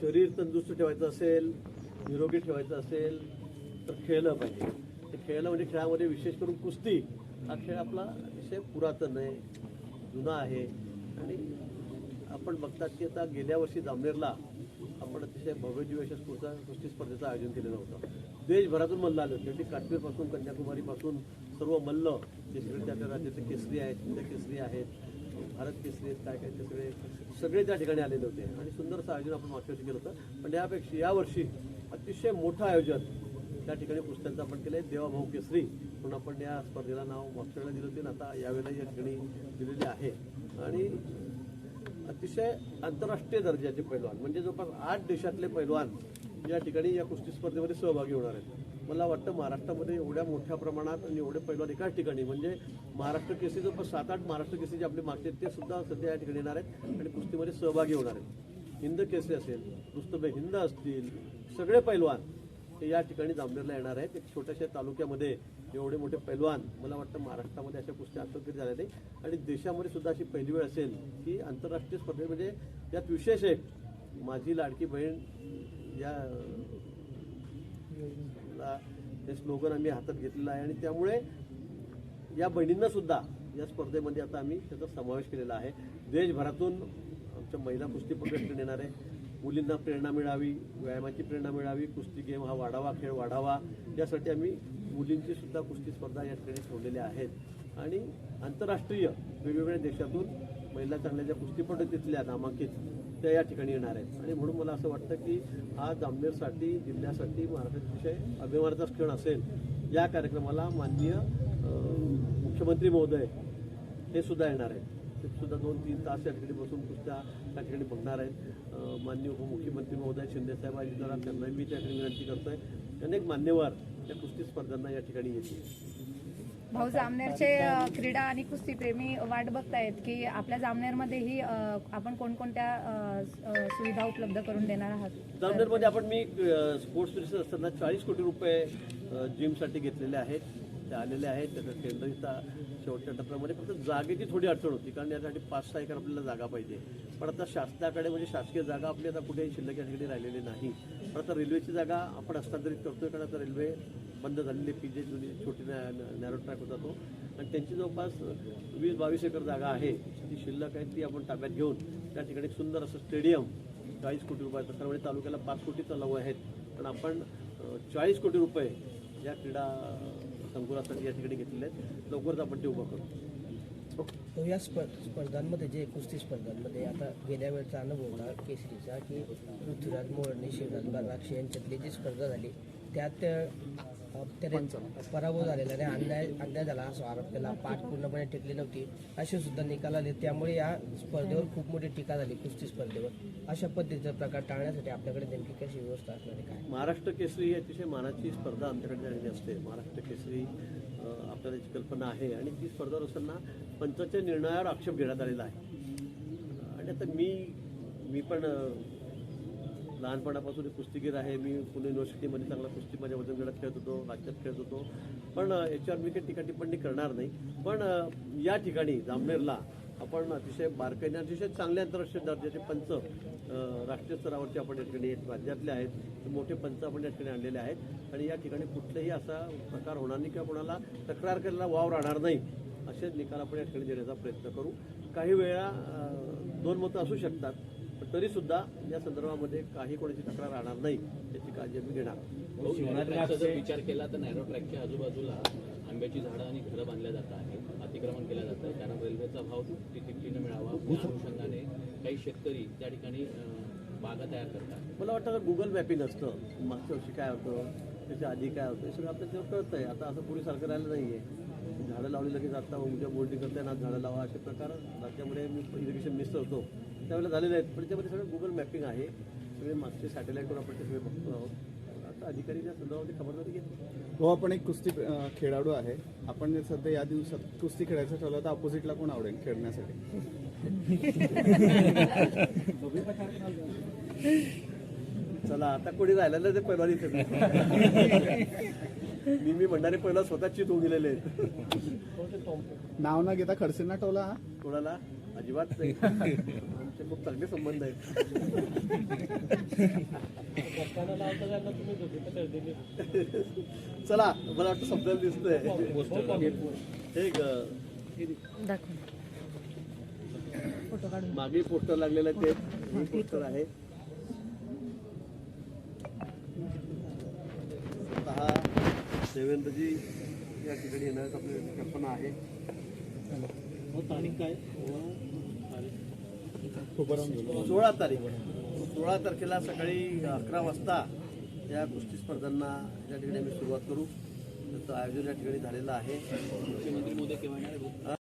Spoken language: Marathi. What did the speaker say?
शरीर तंदुरुस्त ठेवायचं असेल निरोगी ठेवायचं असेल तर खेळलं पाहिजे. ते खेळलं म्हणजे खेळामध्ये विशेष करून कुस्ती हा खेळ आपला अतिशय पुरातन आहे जुना आहे. आणि आपण बघतात की आता गेल्या वर्षी जामनेरला आपण अतिशय भव्य दिवस अशा स्पर्धा कुस्ती स्पर्धेचं आयोजन केलेलं होतं. देशभरातून मल्ल आलं होते. म्हणजे काश्मीरपासून कन्याकुमारीपासून सर्व मल्ल जे सगळे त्या राज्याचे केसरी आहेत त्या केसरी आहेत. भारत केसरी काय काय ते सगळे सगळे त्या ठिकाणी आलेले होते. आणि सुंदरचं आयोजन आपण मागच्या वर्षी केलं होतं. पण यापेक्षा यावर्षी अतिशय मोठं आयोजन त्या ठिकाणी पुस्तकांचं आपण केलं आहे देवाभाऊ केसरी म्हणून आपण या स्पर्धेला नाव मागच्या वेळेला दिलं होते. ना आता यावेळेला या ठिकाणी दिलेली आहे. आणि अतिशय आंतरराष्ट्रीय दर्जाचे पैलवान म्हणजे जवळपास आठ देशातले पैलवान या ठिकाणी या कुस्ती स्पर्धेमध्ये सहभागी होणार आहेत. मला वाटतं महाराष्ट्रामध्ये एवढ्या मोठ्या प्रमाणात आणि एवढे पैलवान एकाच ठिकाणी म्हणजे महाराष्ट्र केसेस जवळपास सात आठ महाराष्ट्र केसेस जे आपले मागचे ते सुद्धा सध्या या ठिकाणी येणार आहेत आणि कुस्तीमध्ये सहभागी होणार आहेत. हिंद केसे असेल रुस्तबे हिंद असतील सगळे पैलवान हे या ठिकाणी जामनेरला येणार आहेत. एक छोट्याशा तालुक्यामध्ये एवढे मोठे पैलवान मला वाटतं महाराष्ट्रामध्ये अशा कुस्त्या आत्महत्या झाल्या नाही आणि देशामध्ये सुद्धा अशी पहिली वेळ असेल की आंतरराष्ट्रीय स्पर्धेमध्ये म्हणजे यात विशेष एक माझी लाडकी बहीण या घेतला हे स्लोगन आम्ही हातात घेतलेलं आहे. आणि त्यामुळे या बहिणींना सुद्धा या स्पर्धेमध्ये आता आम्ही त्याचा समावेश केलेला आहे. देशभरातून आमच्या महिला कुस्तीपटू इकडे येणार आहे. मुलींना प्रेरणा मिळावी व्यायामाची प्रेरणा मिळावी कुस्ती गेम हा वाढावा खेळ वाढावा. यासाठी आम्ही मुलींची सुद्धा कुस्ती स्पर्धा या ठिकाणी ठेवलेल्या आहेत. आणि आंतरराष्ट्रीय वेगवेगळ्या देशातून महिला चांगल्या कुस्तीपटू तिथल्या नामांकित त्या या ठिकाणी येणार आहेत. आणि म्हणून मला असं वाटतं की हा जामनेरसाठी जिल्ह्यासाठी महाराष्ट्राचा विषय अभिमानाचा क्षण असेल. या कार्यक्रमाला माननीय मुख्यमंत्री महोदय हे सुद्धा येणार आहेत. ते सुद्धा दोन तीन तास या ठिकाणी बसून कुस्त्या त्या ठिकाणी बघणार आहेत. माननीय उपमुख्यमंत्री महोदय शिंदेसाहेब आणि जरा त्यांना मी त्या ठिकाणी विनंती करतो आहे अनेक मान्यवर या कुस्ती स्पर्धांना या ठिकाणी येतील. भाऊ जामनेरचे क्रीडा आणि कुस्तीप्रेमी वाट बघतायत की आपल्या जामनेरमध्येही आपण कोणकोणत्या सुविधा उपलब्ध करून देणार आहात? जामनेरमध्ये आपण मी स्पोर्ट्स असताना चाळीस कोटी रुपये जिमसाठी घेतलेले आहेत. ते आलेले आहेत. त्याचं टेंडरिंगचा शेवटच्या टप्प्यामध्ये फक्त जागेची थोडी अडचण होती कारण यासाठी पाच सहा एकर आपल्याला जागा पाहिजे. पण आता शासनाकडे म्हणजे शासकीय जागा आपली आता कुठेही शिल्लक या ठिकाणी राहिलेली नाही. पण आता रेल्वेची जागा आपण हस्तांतरित करतोय कारण आता रेल्वे बंद झालेली पी जे जुनी छोटी नॅरो ट्रॅक होता तो. आणि त्यांची जवळपास वीस बावीस एकर जागा आहे. ती शिल्लक आहे ती आपण ताब्यात घेऊन त्या ठिकाणी सुंदर असं स्टेडियम चाळीस कोटी रुपयाचं सर्व म्हणजे तालुक्याला पाच कोटी तलाव आहेत. पण आपण चाळीस कोटी रुपये या क्रीडा संकुलासाठी या ठिकाणी घेतलेले आहेत. लवकरच आपण ते उभं करू. तो या स्पर् स्पर्धांमध्ये जे कुस्ती स्पर्धांमध्ये आता गेल्या वेळचा अनुभव होता केसरीचा की पृथ्वीराज मोरणे शिवराज बाराक्षे यांच्यातली जी स्पर्धा झाली त्यात त्याने पराभव झालेला आणि अन्याय अन्याय झाला असा आरोप केला. पाठ पूर्णपणे टिकली नव्हती. असे सुद्धा निकाल आले. त्यामुळे या स्पर्धेवर खूप मोठी टीका झाली कुस्ती स्पर्धेवर. अशा पद्धतीचा प्रकार टाळण्यासाठी आपल्याकडे नेमकी कशी व्यवस्था असणार काय? महाराष्ट्र केसरी ही अतिशय मानाची स्पर्धा आमच्याकडे झालेली असते. महाराष्ट्र केसरी आपल्याला याची कल्पना आहे. आणि ती स्पर्धा असताना पंचाच्या निर्णयावर आक्षेप घेण्यात आलेला आहे. आणि आता मी मी पण लहानपणापासून एक कुस्तीगीर आहे. मी पुणे युनिव्हर्सिटीमध्ये चांगला कुस्ती माझ्या वजन गटात खेळत होतो राज्यात खेळत होतो. पण याच्यावर मी काही टीका टिप्पणी करणार नाही. पण या ठिकाणी जामनेरला आपण अतिशय बारकाईने अतिशय चांगले आंतरराष्ट्रीय दर्जाचे पंच राष्ट्रीय स्तरावरचे आपण या ठिकाणी राज्यातले आहेत. मोठे पंच आपण या ठिकाणी आणलेले आहेत. आणि या ठिकाणी कुठलाही असा प्रकार होणार नाही किंवा कोणाला तक्रार करायला वाव राहणार नाही असेच निकाल आपण या ठिकाणी देण्याचा प्रयत्न करू. काही वेळा दोन मतं असू शकतात. पण तरीसुद्धा या संदर्भामध्ये काही कोणाची तक्रार राहणार नाही याची काळजी मी घेणार. जर विचार केला तर नॅरो ट्रॅकच्या आजूबाजूला आंब्याची झाडं आणि घरं बांधल्या जात आहेत अतिक्रमण केलं जातं त्यांना रेल्वेचा भाव तिकिटीनं मिळावा. या अनुषंगाने काही शेतकरी त्या ठिकाणी बागा तयार करतात. मला वाटतं गुगल मॅपिंग असतं. मागच्या वर्षी काय होतं त्याच्या आधी काय होतं हे सगळं आपल्याला कळतंय. आता असं पूर्वीसारखं राहिलं नाही आहे झाडं लावली लगेच आता उद्या बोलणी करताय ना झाडं लावा असे प्रकार. राज्यामध्ये मी इरिगेशन मिनिस्टर होतो त्यावेळेला झालेले आहेत पण त्याच्यामध्ये सगळं गुगल मॅपिंग आहे. सगळे मागचे सॅटेलाईटवर आपण ते सगळे बघतो आहोत. आता अधिकारी त्या संदर्भामध्ये खबरदारी घेतो हो आपण एक कुस्ती खेळाडू आहे. आपण जर सध्या या दिवसात कुस्ती खेळायचं ठरवलं तर अपोजिटला कोण आवडेल खेळण्यासाठी? चला आता कोणी राहिलेलं ते आहेत. मी मी म्हणणारे पहिला स्वतःची तो गेलेले. आहेत नाव न घेता खडसेंना टोला हा? कोणाला? अजिबात नाही. आमचे खूप चांगले संबंध आहेत. चला मला वाटतं समजायला दिसतंय. हे मागे पोस्टर लागलेलं आहे ते. पोस्टर आहे. देवेंद्रजी या ठिकाणी येण्याची आपली कल्पना आहे. तारीख काय? सोळा तारीख. सोळा तारखेला सकाळी अकरा वाजता या कुस्ती स्पर्धांना या ठिकाणी आम्ही सुरुवात करू. त्याचं आयोजन या ठिकाणी झालेलं आहे. मुख्यमंत्री मोदी केव्हा येणार?